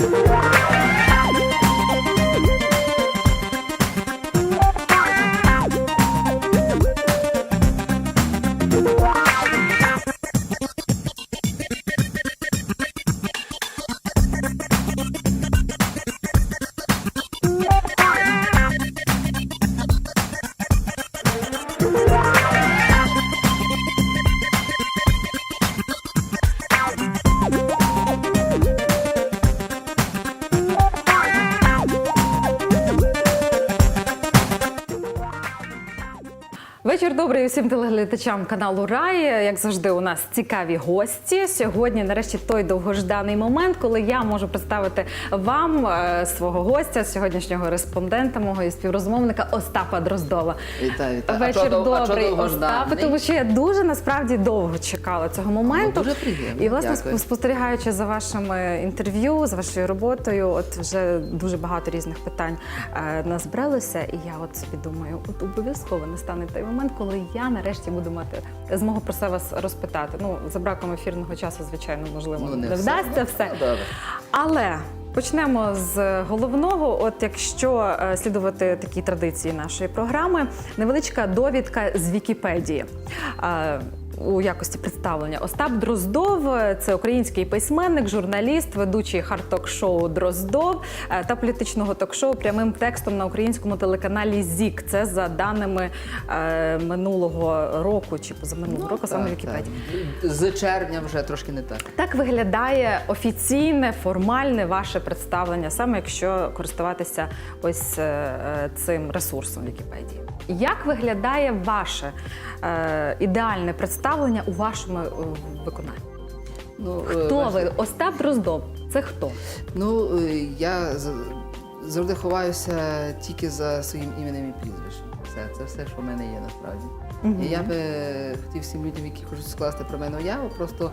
Вечір добрий усім телеглядачам каналу Рай. Як завжди, у нас цікаві гості. Сьогодні, нарешті, той довгожданий момент, коли я можу представити вам е, свого гостя, сьогоднішнього респондента, мого і співрозмовника Остапа Дроздова. Вітаю, вітаю. Вечір а чого, дов- а чого добрий, тому що я дуже насправді довго чекала цього моменту. Дуже приємно, І власне дякую. спостерігаючи за вашими інтерв'ю, за вашою роботою, от вже дуже багато різних питань е, назбралося. І я от собі думаю, от обов'язково настане той момент, коли я нарешті буду мати змогу про це вас розпитати. Ну, за браком ефірного часу, звичайно, можливо, Ну, не не вдасться все. все. ну. Але почнемо з головного. От якщо е, слідувати такій традиції нашої програми, невеличка довідка з Вікіпедії. У якості представлення Остап Дроздов це український письменник, журналіст, ведучий хард-ток-шоу Дроздов е, та політичного ток-шоу прямим текстом на українському телеканалі ЗІК. Це за даними е, минулого року чи позаминулого року, саме Ну, Вікіпедії. З червня вже трошки не так. Так виглядає офіційне, формальне ваше представлення, саме якщо користуватися ось е, е, цим ресурсом Вікіпедії. Як виглядає ваше е, ідеальне представлення у вашому е, виконанні? Ну, е, Хто ви? Остап Дроздов. Це хто? Ну, е, я завжди ховаюся тільки за своїм іменем і прізвищем. Все, це все, що в мене є насправді. І я би хотів всім людям, які хочуть скласти про мене уяву, просто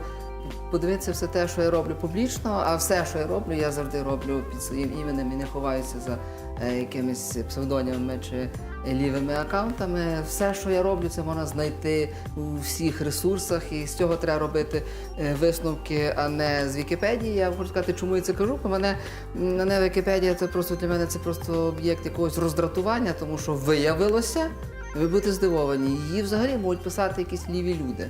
подивитися все те, що я роблю публічно, а все, що я роблю, я завжди роблю під своїм іменем і не ховаюся за якимись псевдонімами чи лівими аккаунтами. Все, що я роблю, це можна знайти у всіх ресурсах, і з цього треба робити е, висновки, а не з Вікіпедії. Я хочу сказати, чому я це кажу. Бо мене мене Вікіпедія це просто для мене це просто об'єкт якогось роздратування, тому що виявилося. Ви будете здивовані, її взагалі можуть писати якісь ліві люди.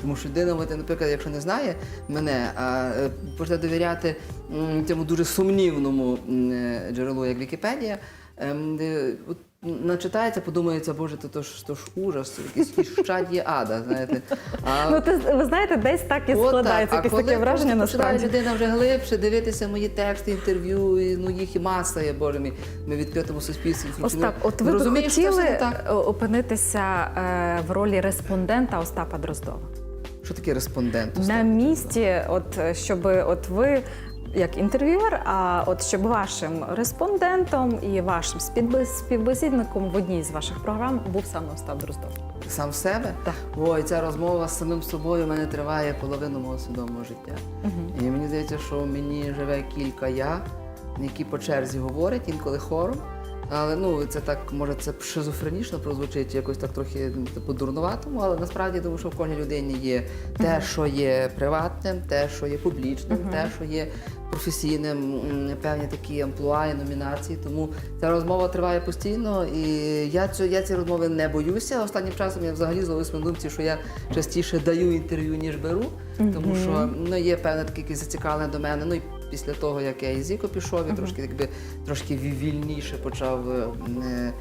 Тому що людина, наприклад, якщо не знає мене, а е, почне довіряти цьому дуже сумнівному е, джерелу, як Вікіпедія, ем, от, начитається, подумається, боже, то, то, ж, то ж ужас, якийсь щадє ада, знаєте. А, Ну, ти, ви знаєте, десь так і От складається так. якесь коли таке враження просто починає насправді. людина вже глибше дивитися мої тексти, інтерв'ю, і, ну їх і маса є, боже мій, ми в відкритому суспільстві. Остап, от ви б розумієш, що це все хотіли не так. е, опинитися е, в ролі респондента Остапа Дроздова? Що таке респондент? на Остап? місці, от е, щоб от ви. Як інтерв'юер, а от щоб вашим респондентом і вашим співбесідником в одній з ваших програм був саме Остап Дроздов. Сам себе? Так. Ой, ця розмова з самим собою в мене триває половину мого свідомого життя. І мені здається, що в мені живе кілька я, які по черзі говорять, інколи хором. Але ну це так, може, це шизофренічно прозвучить, якось так трохи ну, типу дурнуватому, але насправді думаю, що в кожній людині є те, що є приватним, те, що є публічним, те, що є професійним, певні такі амплуа і номінації. Тому ця розмова триває постійно, і я цю я ці розмови не боюся. Останнім часом я взагалі зловив на думці, що я частіше даю інтерв'ю, ніж беру, тому що ну є певне таке якесь зацікавлення до мене. Ну і після того, як я із Зіко пішов, я трошки якби трошки вільніше почав е, е,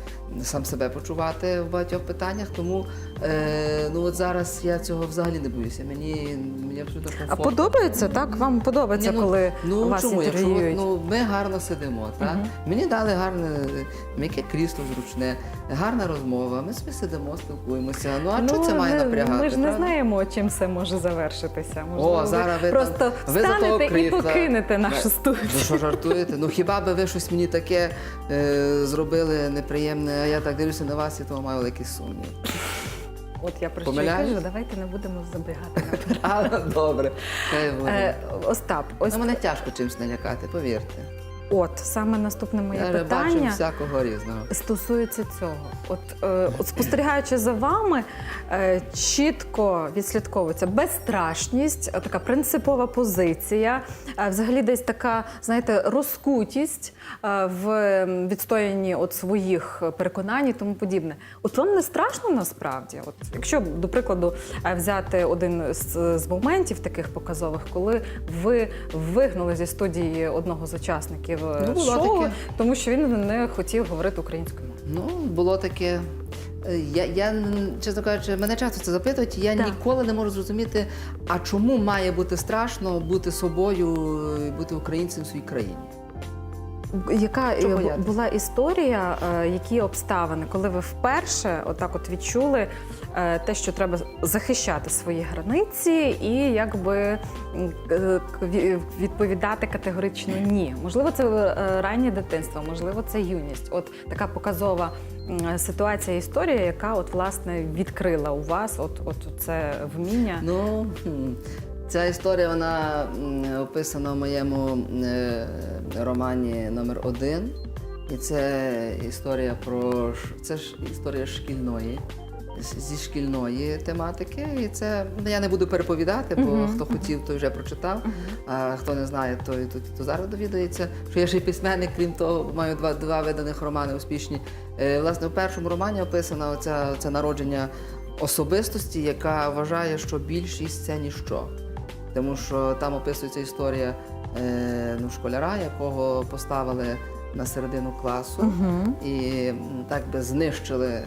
сам себе почувати в багатьох питаннях. Тому е, ну от зараз я цього взагалі не боюся. Мені, мені абсолютно комфортно. А подобається так? Вам подобається, Ні, ну, коли ну, вас чому? Якщо інтерв'юють? ну, ми гарно сидимо, так? Мені дали гарне е, м'яке крісло зручне, гарна розмова. Ми собі сидимо, спілкуємося. Ну а що це має напрягати? Ми ж не правда? знаємо, чим це може завершитися. Можливо, О, зараз ви просто ви за того встанете і крісла. покинете нашу Ви- студію. Ви що жартуєте? Ну хіба би ви щось мені таке е, зробили неприємне, а я так дивлюся на вас і того маю великий сумнів. От я про що й кажу, давайте не будемо забігати наперед. Добре. Хай буде. Е, Остап, ось Ну, мене тяжко чимось налякати, повірте. От саме наступне моє Я бачу питання. всякого різного. Стосується цього, от, е, от спостерігаючи за вами, е, чітко відслідковується безстрашність, е, така принципова позиція, е, взагалі десь така, знаєте, розкутість е, в відстоянні от своїх переконань і тому подібне. От вам не страшно насправді? От, якщо до прикладу е, взяти один з, з моментів таких показових, коли ви вигнали зі студії одного з учасників е, Ну, шоу, таке. тому що він не хотів говорити українською мовою. Ну, було таке. Е, Я, я, чесно кажучи, мене часто це запитують, я Так. ніколи не можу зрозуміти, а чому має бути страшно бути собою, і бути українцем в своїй країні. Яка Чого е, бу- боятися? була історія, е, які обставини, коли ви вперше отак от відчули е, те, що треба захищати свої границі і якби відповідати категорично ні? Можливо, це раннє дитинство, можливо, це юність. От така показова ситуація, історія, яка от власне відкрила у вас от, от це вміння. Ну, ця історія вона описана в моєму е, романі номер один. І це історія про це ж історія шкільної, зі шкільної тематики. І це ну, я не буду переповідати, бо Мгм, хто хотів, той вже прочитав. А хто не знає, той то, то зараз довідається. Що я ще й письменник, крім того, маю два, два виданих романи успішні. Е, власне, в першому романі описано оця, це народження особистості, яка вважає, що більшість це ніщо. Тому що там описується історія е, ну, школяра, якого поставили на середину класу угу. і м, так би знищили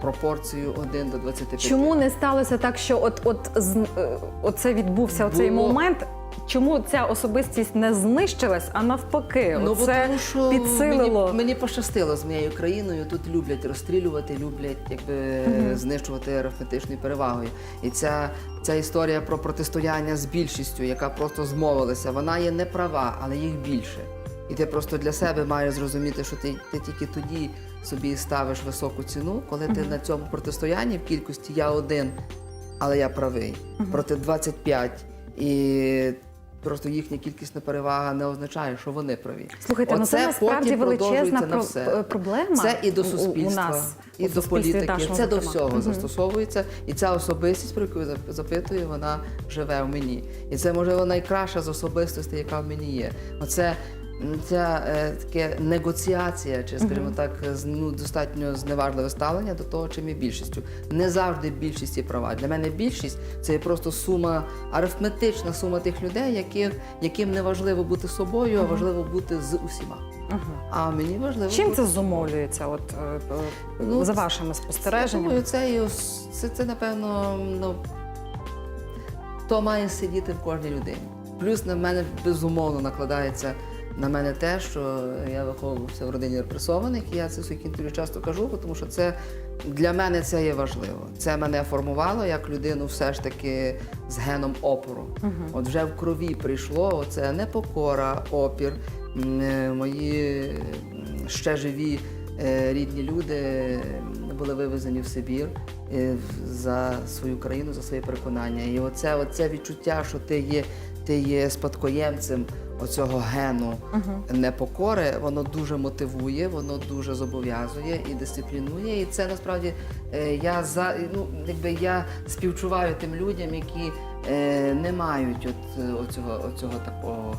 пропорцію 1 до 25. Чому не сталося так, що от, от, з- е, оце відбувся оцей Було. момент? Чому ця особистість не знищилась, а навпаки, Ну, що підсилило. Мені, мені пощастило з моєю країною. Тут люблять розстрілювати, люблять якби знищувати арифметичною перевагою. І ця, ця історія про протистояння з більшістю, яка просто змовилася, вона є не права, але їх більше. І ти просто для себе маєш зрозуміти, що ти, ти тільки тоді собі ставиш високу ціну, коли ти на цьому протистоянні в кількості я один, але я правий, проти 25. І просто їхня кількісна перевага не означає, що вони праві. Слухайте, ну це насправді величезна на все. проблема. Це і до суспільства, у нас, і до політики. Це до всього Мгм. застосовується. І ця особистість, про яку я запитую, вона живе в мені. І це можливо найкраща з особистостей, яка в мені є. Оце ця е, таке негоціація, чи скажімо так, з- ну, достатньо зневажливе ставлення до того, чим є більшістю. Не завжди більшість є права. Для мене більшість це є просто сума, арифметична сума тих людей, яких, яким не важливо бути собою, а важливо бути з усіма. А мені важливо Чим бути це зумовлюється? От е, е, Ну, за вашими спостереженнями? думаю, це, і ос- це, це напевно, ну, то має сидіти в кожній людині. Плюс на мене безумовно накладається на мене те, що я виховувався в родині репресованих, і я це в своїх інтерв'ю часто кажу, тому що це для мене це є важливо. Це мене формувало як людину все ж таки з геном опору. От вже в крові прийшло оце непокора, опір. Е, Мої ще живі е, рідні люди були вивезені в Сибір е, за свою країну, за своє переконання. І оце, оце відчуття, що ти є, ти є спадкоємцем оцього гену непокори, воно дуже мотивує, воно дуже зобов'язує і дисциплінує. І це насправді е, я за ну, якби я співчуваю тим людям, які е, не мають от, е, оцього, оцього такого.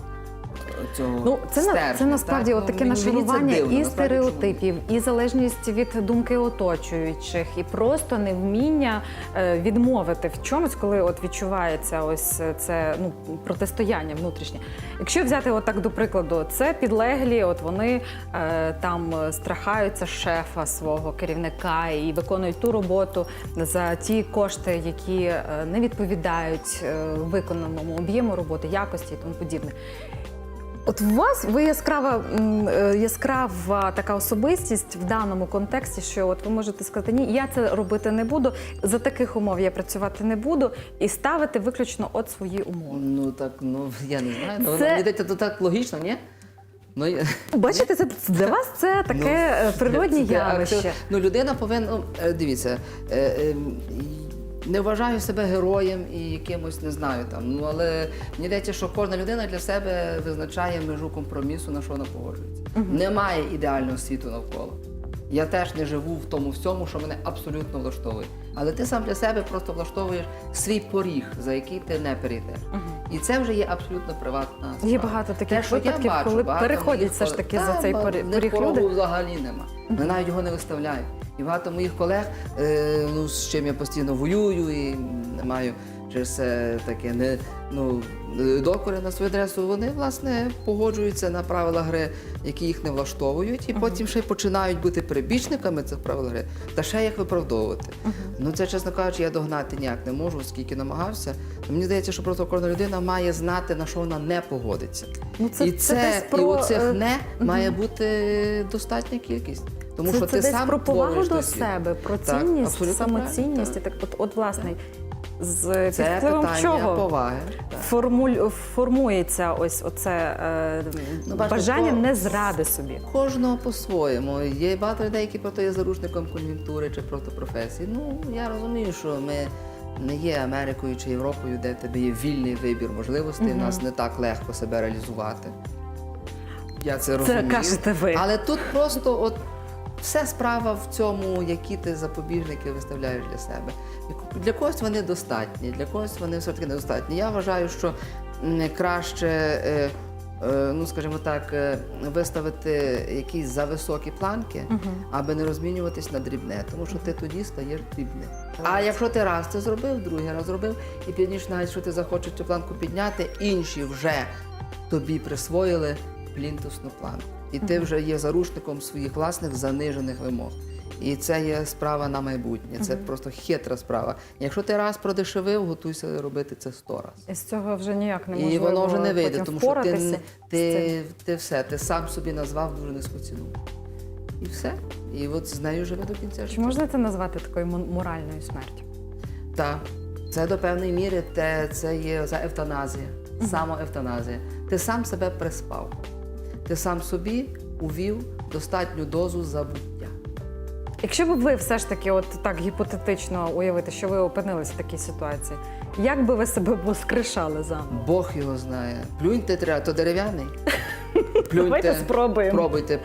Цього Ну, це, стержня, це насправді так? от таке нашарування дивно, і стереотипів, і залежність від думки оточуючих, і просто невміння е, відмовити в чомусь, коли от відчувається ось це ну протистояння внутрішнє. Якщо взяти отак до прикладу, це підлеглі, от вони е, там е, страхаються шефа свого керівника і виконують ту роботу за ті кошти, які е, не відповідають е, виконаному об'єму роботи, якості і тому подібне. От у вас ви яскрава е, яскрава така особистість в даному контексті, що от ви можете сказати, ні, я це робити не буду. За таких умов я працювати не буду і ставити виключно от свої умови. Ну так, ну я не знаю. Ну, Це- то так логічно, ні? Ну, Бачите, це для вас це таке Ну, природнє явище. Ну, людина повинна. ну, е, Дивіться, е, е, й- не вважаю себе героєм і якимось не знаю там. Ну але мені здається, що кожна людина для себе визначає межу компромісу, на що вона погоджується. Немає ідеального світу навколо. Я теж не живу в тому всьому, що мене абсолютно влаштовує. Але ти сам для себе просто влаштовуєш свій поріг, за який ти не перейдеш. І це вже є абсолютно приватна справа. Є багато таких Те, що я бачу, коли переходять все ж таки за цей поріг порогу люди. взагалі нема. Вони навіть його не виставляють. І багато моїх колег, е, ну, з чим я постійно воюю і не маю через це таке не ну, е, докори на свою адресу, вони власне погоджуються на правила гри, які їх не влаштовують, і потім ще й починають бути перебічниками цих правил гри та ще їх виправдовувати. Ну це, чесно кажучи, я догнати ніяк не можу, скільки намагався. Мені здається, що просто кожна людина має знати, на що вона не погодиться. Ну, це- і це це, десь і про, оцих е, не має бути достатня кількість. Тому це, що це ти десь сам про повагу до себе, про цінність, абсолютно самоцінність. так. так, от, от власне, з Це питання чого поваги. формуль, формується ось оце е, Ну, бажання не зради собі. Кожного по-своєму. Є багато людей, які просто є заручником кон'юнктури чи просто професії. Ну я розумію, що ми не є Америкою чи Європою, де в тебе є вільний вибір можливостей. У нас не так легко себе реалізувати. Я це розумію. кажете ви. Але тут просто от все справа в цьому, які ти запобіжники виставляєш для себе. Для когось вони достатні, для когось вони все-таки недостатні. Я вважаю, що краще. е, е, Ну, скажімо так, е, виставити якісь зависокі планки, аби не розмінюватись на дрібне, тому що ти тоді стаєш дрібним. А якщо ти раз це зробив, другий раз зробив, і пізніше, навіть що ти захочеш цю планку підняти, інші вже тобі присвоїли плінтусну планку. І ти вже є заручником своїх власних занижених вимог. І це є справа на майбутнє. Це просто хитра справа. Якщо ти раз продешевив, готуйся робити це сто разів. І з цього вже ніяк неможливо І воно вже не вийде, тому що ти, не- ти, ти все, ти сам собі назвав дуже низьку ціну. І все. І от з нею живе до кінця Чи можна це назвати такою моральною смертю? Так. Це до певної міри те, це є за евтаназія, самоевтаназія. Ти сам себе приспав. Ти сам собі увів достатню дозу забуття. Якщо б ви все ж таки, от так гіпотетично уявити, що ви опинилися в такій ситуації, як би ви себе воскрешали заново? Бог його знає. Плюньте треба, то дерев'яний. Плюньте, Давайте спробуємо. Пробуйте,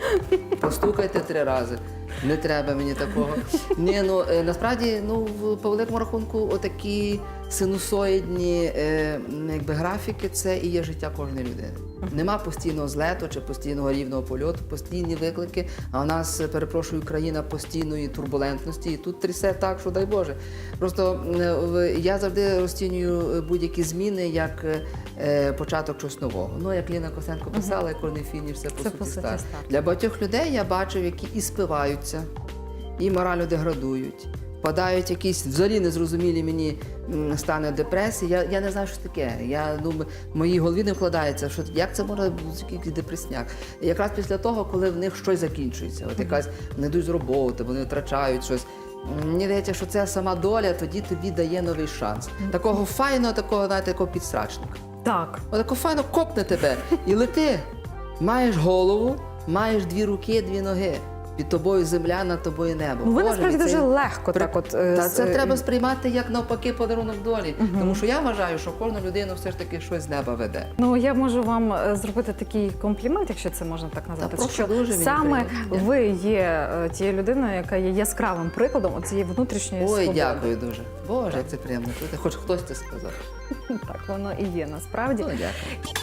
постукайте три рази. Не треба мені такого. Ні, ну е, насправді, ну по великому рахунку, отакі синусоїдні е, якби, графіки це і є життя кожної людини. Нема постійного злету чи постійного рівного польоту, постійні виклики. А у нас, е, перепрошую, країна постійної турбулентності, і тут трясе так, що дай Боже. Просто е, я завжди розцінюю е, будь-які зміни як е, е, початок чогось нового. Ну, як Ліна Косенко писала, як корний фініш, це по суті старт. Для багатьох людей я бачив, які і спиваються, і морально деградують, впадають якісь взагалі незрозумілі мені стани депресії. Я, я не знаю, що таке. Я ну, в моїй голові не вкладається, що як це може бути якийсь депресняк. І якраз після того, коли в них щось закінчується, от якась вони йдуть з роботи, вони втрачають щось. Мені здається, що це сама доля тоді тобі дає новий шанс. Такого файного, такого, знаєте, такого підсрачника. Так. Отако файно копне тебе і лети. Маєш голову, маєш дві руки, дві ноги. Під тобою земля, над тобою небо. Ну, ви Боже насправді дуже легко При- так от, е, Та це е, треба сприймати як навпаки подарунок долі. Тому що я вважаю, що кожну людину все ж таки щось з неба веде. Ну я можу вам е, зробити такий комплімент, якщо це можна так назвати. прошу що дуже, саме ви є тією людиною, яка є яскравим прикладом цієї внутрішньої Ой, свободи. дякую дуже. Боже, як це приємно. чути. Хоч хтось це сказав. Так воно і є насправді. Ну, дякую.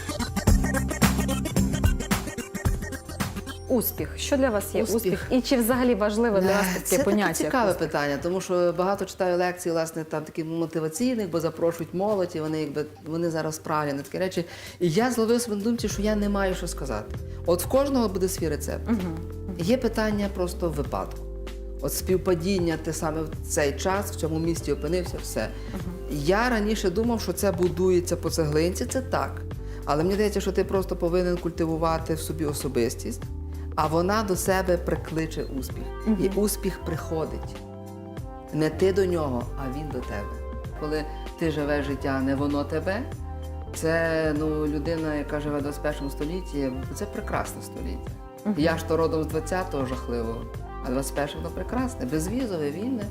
Успіх. Що для вас є успіх? Успіх. І чи взагалі важливо для вас Е, таке Це поняття? як цікаве успіх? питання, тому що багато читаю лекцій, власне, там таких мотиваційних, бо запрошують молодь, і вони якби вони зараз праві на такі речі. І я зловив себе на думці, що я не маю що сказати. От в кожного буде свій рецепт. Є питання просто випадку. От співпадіння ти саме в цей час, в цьому місті опинився, все. Я раніше думав, що це будується по цеглинці, це так. Але мені здається, що ти просто повинен культивувати в собі особистість, а вона до себе прикличе успіх. І успіх приходить. Не ти до нього, а він до тебе. Коли ти живеш життя, не воно тебе. Це ну, людина, яка живе в 21 столітті, це прекрасне століття. Я ж то родом з 20-го жахливого, а 21 воно прекрасне, безвізове, вільне.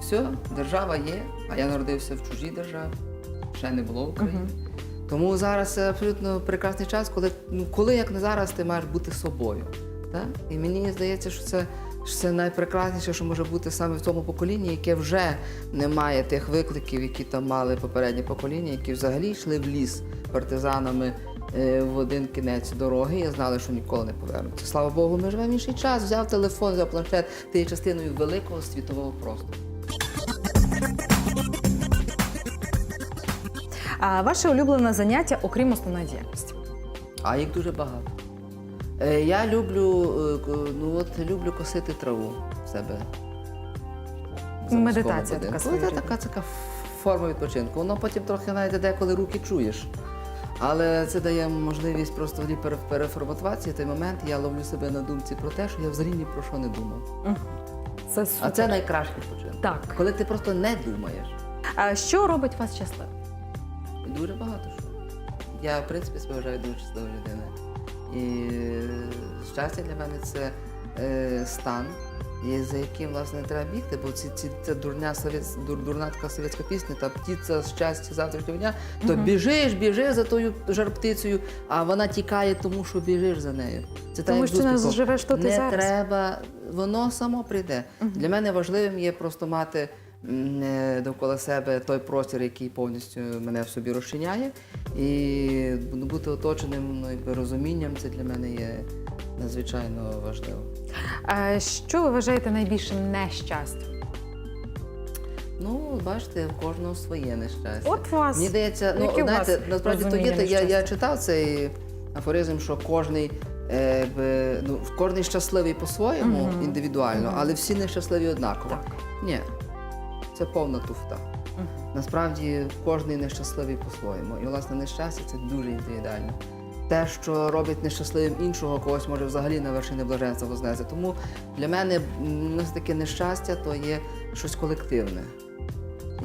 Все, держава є, а я народився в чужій державі, ще не було України. Тому зараз абсолютно прекрасний час, коли, ну, коли як не зараз, ти маєш бути собою. Так? І мені здається, що це, що це найпрекрасніше, що може бути саме в тому поколінні, яке вже не має тих викликів, які там мали попередні покоління, які взагалі йшли в ліс партизанами е, в один кінець дороги і знали, що ніколи не повернуться. Слава Богу, ми живемо в інший час. Взяв телефон, взяв планшет, ти є частиною великого світового простору. А ваше улюблене заняття, окрім основної діяльності? А їх дуже багато. Е, я люблю, е, ну от люблю косити траву в себе. в Медитація така будинку. Ну, своєрідна. Це така, така форма відпочинку. Воно потім трохи навіть деколи руки чуєш. Але це дає можливість просто взагалі пере- переформатуватися. І в той момент я ловлю себе на думці про те, що я взагалі ні про що не думав. Це супер. А це найкращий відпочинок. Так. Коли ти просто не думаєш. А що робить вас щасливим? Дуже багато що. Я, в принципі, себе вважаю дуже щаслива людина. І е, щастя для мене це е, стан, і за яким власне треба бігти, бо ці, ці, це дурня совєц, дур, дурна така совєтська пісня, та птиця щастя завтрашнього дня, то біжиш, біжиш за тою жар-птицею, а вона тікає тому, що біжиш за нею. Це Тому що з не живеш тут і не зараз. треба, воно само прийде. Для мене важливим є просто мати довкола себе той простір, який повністю мене в собі розчиняє, і бути оточеним ну, якби, розумінням, це для мене є надзвичайно важливо. А що ви вважаєте найбільшим нещастям? Ну, бачите, в кожного своє нещастя. От вас. Мені здається, ну знаєте, насправді то є, розуміння я, я читав цей афоризм, що кожний. е, би, ну, кожний щасливий по-своєму Мгм. індивідуально, Мгм. але всі нещасливі однаково. Так. Ні, це повна туфта. Насправді кожний нещасливий по-своєму. І власне нещастя це дуже індивідуально. Те, що робить нещасливим іншого, когось може взагалі на вершини блаженства вознести. Тому для мене все таке нещастя то є щось колективне.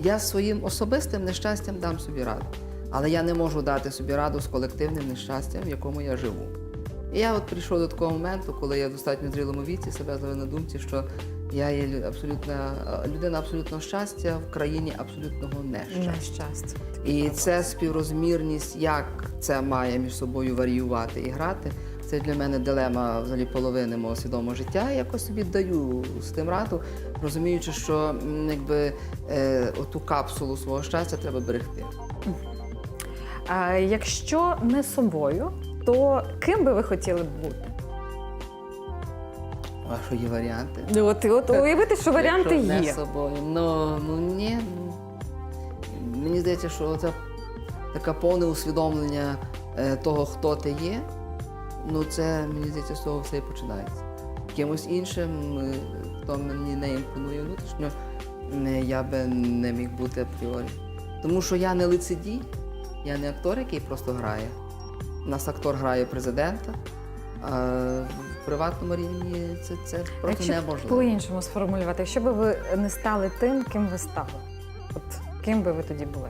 Я своїм особистим нещастям дам собі раду, але я не можу дати собі раду з колективним нещастям, в якому я живу. І я от прийшов до такого моменту, коли я в достатньо зрілому віці себе зловив на думці, що я є лю- абсолютна людина абсолютного щастя в країні абсолютного нещастя. Нещастя. І це співрозмірність, як це має між собою варіювати і грати. Це для мене дилема взагалі половини мого свідомого життя. Я якось собі даю з тим раду, розуміючи, що якби е, оту капсулу свого щастя треба берегти. А якщо не собою, то ким би ви хотіли бути? А що є варіанти? Ну, От, от уявити, що варіанти Якщо не є. собою. Ну, ну ні. Мені здається, що це таке повне усвідомлення е, того, хто ти є. Ну, це мені здається, з того все і починається. Кимось іншим, е, хто мені не імпонує внутрішньо, е, я би не міг бути апріорі. Тому що я не лицедій, я не актор, який просто грає. У нас актор грає президента, а приватному рівні це, це просто Якщо неможливо. по-іншому сформулювати, якщо би ви не стали тим, ким ви стали, от ким би ви тоді були?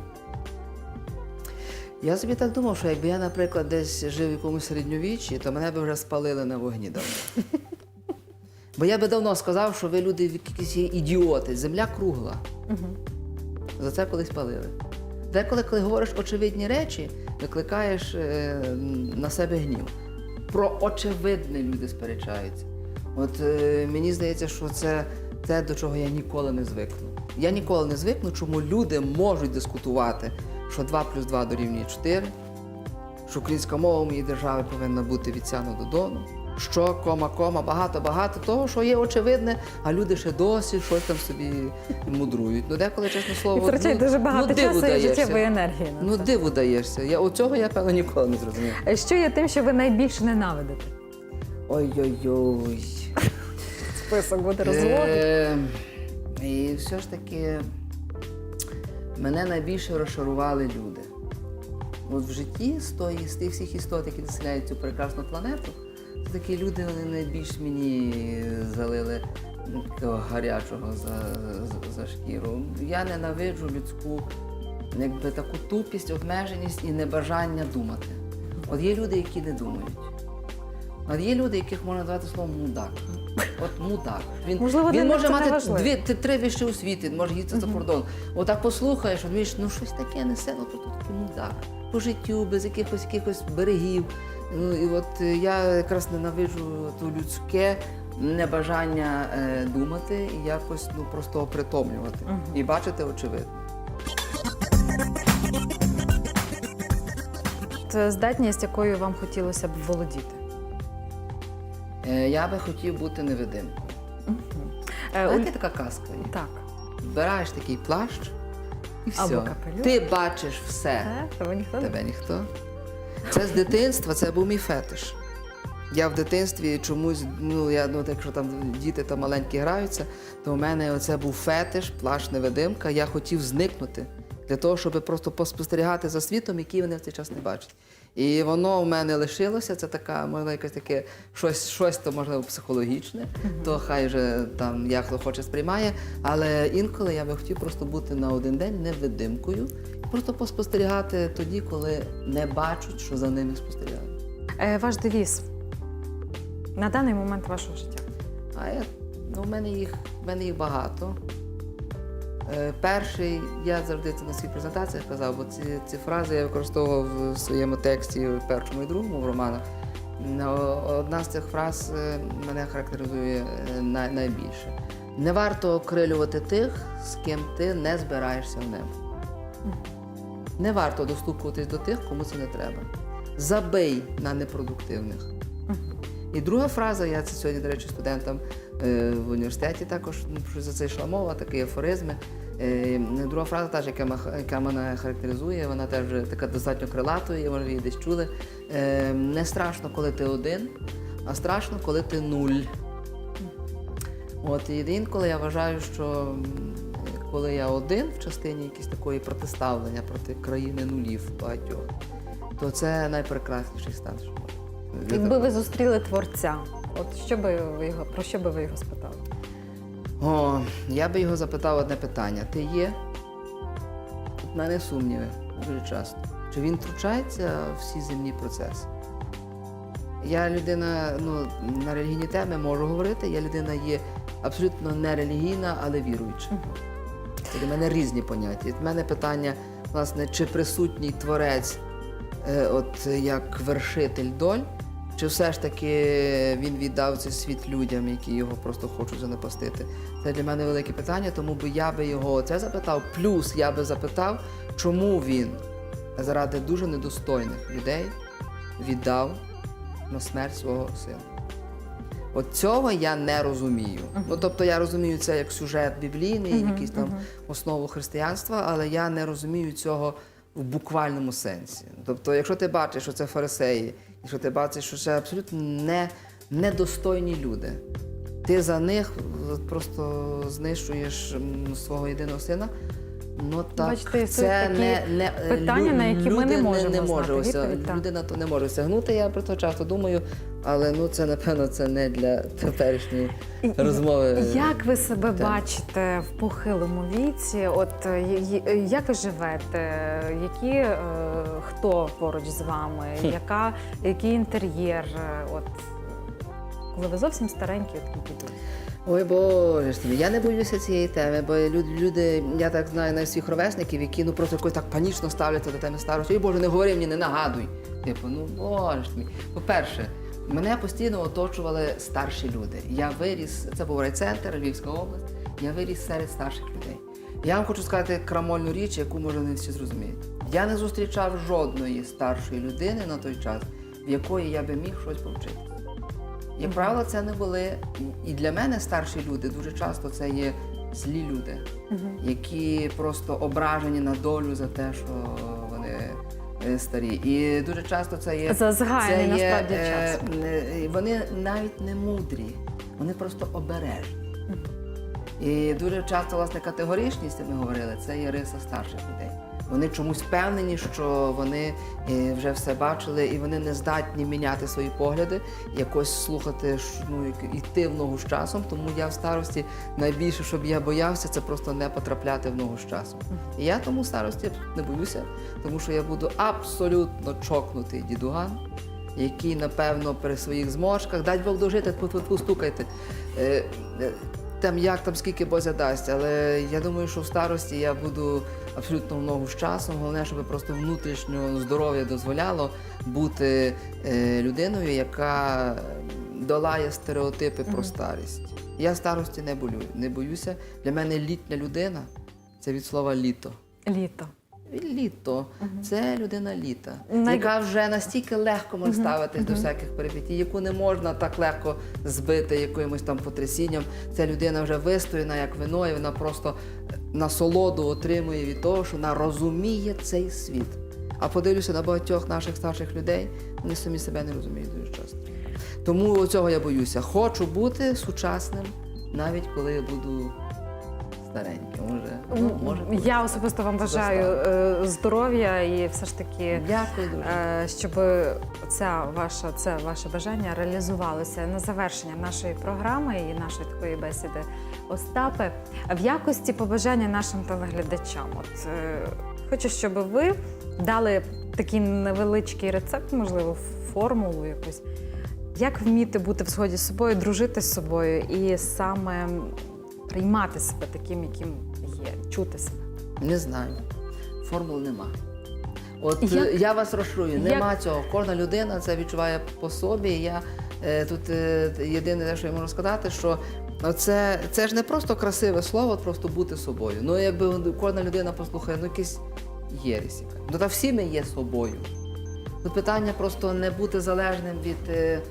Я собі так думав, що якби я, наприклад, десь жив в якомусь середньовіччі, то мене б вже спалили на вогні давно. Бо я би давно сказав, що ви люди якісь є ідіоти, земля кругла. За це колись палили. Деколи, коли говориш очевидні речі, викликаєш е, на себе гнів. Про очевидне люди сперечаються. От е, мені здається, що це те, до чого я ніколи не звикну. Я ніколи не звикну, чому люди можуть дискутувати, що 2 плюс 2 дорівнює 4, що українська мова в моїй державі повинна бути від сяну до дону, що кома, кома, багато-багато того, що є очевидне, а люди ще досі щось там собі мудрують. Ну, деколи, чесне слово, І втрачають ну, дуже багато ну, часу і життєвої енергії. Ну, це. диву даєшся. Я от цього я певно ніколи не зрозумів. Е, Що є тим, що ви найбільше ненавидите? Ой-ой-ой. Список буде розлогий. Е, І все ж таки мене найбільше розчарували люди. От в житті з, тих всіх істот, які населяють цю прекрасну планету, такі люди вони найбільш мені залили такого гарячого за, за, за шкіру. Я ненавиджу людську якби, таку тупість, обмеженість і небажання думати. От є люди, які не думають. От є люди, яких можна назвати словом мудак. от мудак. Він, Можливо, він може мати дві три вищі освіти, може їздити за кордон. Отак послухаєш, от бачиш, ну щось таке несе, ну просто такий мудак. По життю, без якихось якихось берегів. Ну і от е, я якраз ненавиджу ту людське небажання е, думати і якось ну просто опритомлювати і бачити очевидно. Це здатність, якою вам хотілося б володіти. Е, я би хотів бути невидимкою. Е, у- Знаєте, така казка є. Так. Збираєш такий плащ і все. Або. Ти бачиш все. Е, Тебе ніхто Тебе ніхто. Це з дитинства, це був мій фетиш. Я в дитинстві чомусь, ну я ну, якщо там діти там маленькі граються, то у мене оце був фетиш, плащ невидимка. Я хотів зникнути для того, щоб просто поспостерігати за світом, який вони в цей час не бачать. І воно в мене лишилося. Це така, можливо, якесь таке щось, щось то можливо психологічне, то хай вже там як хто хоче сприймає. Але інколи я би хотів просто бути на один день невидимкою, просто поспостерігати тоді, коли не бачать, що за ними спостерігають. Е, Ваш девіз на даний момент вашого життя. А я, ну, в мене їх, в мене їх багато. Е, перший, я завжди це на своїх презентаціях казав, бо ці, ці фрази я використовував в своєму тексті в першому і другому в романах. Одна з цих фраз е, мене характеризує е, най, найбільше. Не варто окрилювати тих, з ким ти не збираєшся в небо. Не варто достукуватись до тих, кому це не треба. Забий на непродуктивних. І друга фраза, я це сьогодні, до речі, студентам е, в університеті також ну, за це йшла мова, такі афоризми. Е, друга фраза, теж, яка, яка мене характеризує, вона теж така достатньо крилатою, може, її десь чули. Е, не страшно, коли ти один, а страшно, коли ти нуль. От інколи я вважаю, що коли я один в частині якісь такої протиставлення проти країни нулів багатьох, то це найпрекрасніший стан. Якби ви зустріли творця, от що би ви його про що би ви його спитали? О, я би його запитав одне питання. Ти є? У мене сумніви дуже часто. Чи він втручається в всі земні процеси? Я людина, ну, на релігійні теми можу говорити, я людина є абсолютно не релігійна, але віруюча. Це для мене різні поняття. В мене питання, власне, чи присутній творець, е, от як вершитель доль, чи все ж таки він віддав цей світ людям, які його просто хочуть занепастити? Це для мене велике питання, тому би я би його це запитав. Плюс я би запитав, чому він заради дуже недостойних людей віддав на смерть свого сина. От цього я не розумію. Ну тобто я розумію це як сюжет біблійний, якийсь там основу християнства, але я не розумію цього в буквальному сенсі. Тобто, якщо ти бачиш, що це фарисеї, якщо ти бачиш, що це абсолютно не, недостойні люди, ти за них просто знищуєш свого єдиного сина. Ну так, Бачите, це не, не питання, на які ми не можемо не може ось, людина то не може сягнути. Я про це часто думаю, але ну це напевно це не для теперішньої розмови. Як ви себе Так. бачите в похилому віці? От е, й- як ви живете? Які е, хто поруч з вами? Яка який інтер'єр? Е, От коли ви зовсім старенькі, от такі. Ой Боже ж мій, я не боюся цієї теми, бо люди, люди, я так знаю навіть своїх ровесників, які ну просто якось так панічно ставляться до теми старості. Ой Боже, не говори мені, не нагадуй. Типу, ну боже ж мій. По-перше, мене постійно оточували старші люди. Я виріс, це був райцентр, Львівська область. Я виріс серед старших людей. Я вам хочу сказати крамольну річ, яку може не всі зрозуміють. Я не зустрічав жодної старшої людини на той час, в якої я би міг щось повчити. Як правило, це не були і- і для мене старші люди дуже часто це є злі люди, які просто ображені на долю за те, що старі. І дуже часто це є За згаяний, це є, насправді, е, час. е, Вони навіть не мудрі, вони просто обережні. І дуже часто, власне, категоричність, як ми говорили, це є риса старших людей. Вони чомусь впевнені, що вони е, вже все бачили, і вони не здатні міняти свої погляди, якось слухати, ну, йти в ногу з часом. Тому я в старості найбільше, щоб я боявся, це просто не потрапляти в ногу з часом. І я тому старості не боюся, тому що я буду абсолютно чокнутий дідуган, який, напевно, при своїх зможках, дай Бог дожити, постукайте. Е, е, Там як там скільки Бозя дасть, але я думаю, що в старості я буду абсолютно в ногу з часом. Головне, щоб просто внутрішнє здоров'я дозволяло бути е, людиною, яка долає стереотипи про старість. Я старості не болю, не боюся. Для мене літня людина це від слова літо. Літо. Літо це людина літа, Най- яка вже настільки легко може ставитись до всяких перипетій, яку не можна так легко збити якимось там потрясінням. Ця людина вже вистояна як вино, і вона просто насолоду отримує від того, що вона розуміє цей світ. А подивлюся на багатьох наших старших людей, вони самі себе не розуміють дуже часто. Тому цього я боюся. Хочу бути сучасним, навіть коли я буду стареньким. Може, ну, може. Я особисто вам бажаю е, здоров'я і все ж таки. Дякую дуже. е, Щоб ця ваша це ваше бажання реалізувалося на завершення нашої програми і нашої такої бесіди Остапе в якості побажання нашим телеглядачам. От е, хочу, щоб ви дали такий невеличкий рецепт, можливо, формулу якусь. Як вміти бути в сході з собою, дружити з собою і саме приймати себе таким, яким є, чути себе. Не знаю. Формул нема. От Як- е, я вас розшую, як- нема цього. Кожна людина це відчуває по собі. Я е, тут е, єдине, те, що я можу сказати, що це, це ж не просто красиве слово, просто бути собою. Ну, якби кожна людина послухає, ну якийсь яка. Ну та всі ми є собою. Тут питання просто не бути залежним від, е, е,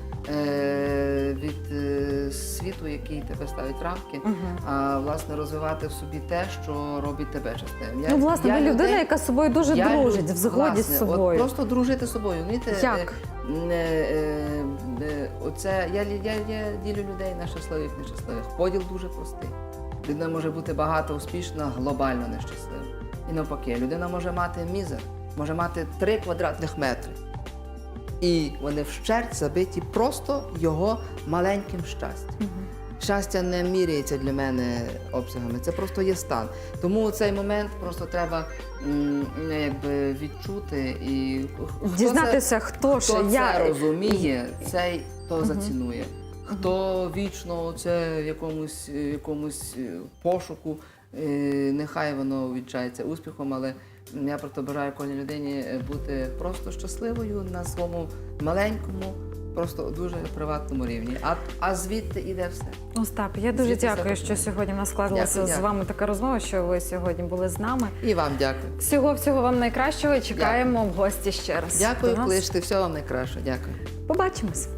від е, світу, який тебе ставить рамки, а власне розвивати в собі те, що робить тебе частиною. Я- ну, власне, я ви людина, людей- яка з собою дуже я дружить, в згоді власне, з собою. От просто дружити з собою. Вмієте, Як? Е, е, е, е, оце, я, я, я ділю людей на щасливих нещасливих. Поділ дуже простий. Людина може бути багато успішна, глобально нещаслива. І навпаки, людина може мати мізер, може мати 3 квадратних метри. І вони вщерть забиті просто його маленьким щастям. Щастя не міряється для мене обсягами, це просто є стан. Тому цей момент просто треба м, якби відчути і хто це- Дізнатися, хто, ж Хто я. це розуміє, цей то зацінує. Хто вічно це в якомусь, якомусь е, пошуку, е, нехай воно відчається успіхом, але я просто бажаю кожній людині е, бути просто щасливою на своєму маленькому, просто дуже приватному рівні. А, а звідти іде все. Остап, я дуже Звідти дякую, що сьогодні в нас складалася Дякую, з вами така розмова, що ви сьогодні були з нами. І вам дякую. Всього всього вам найкращого і чекаємо в гості ще раз. Дякую, кличте. Всього вам найкраще. Дякую. Побачимось.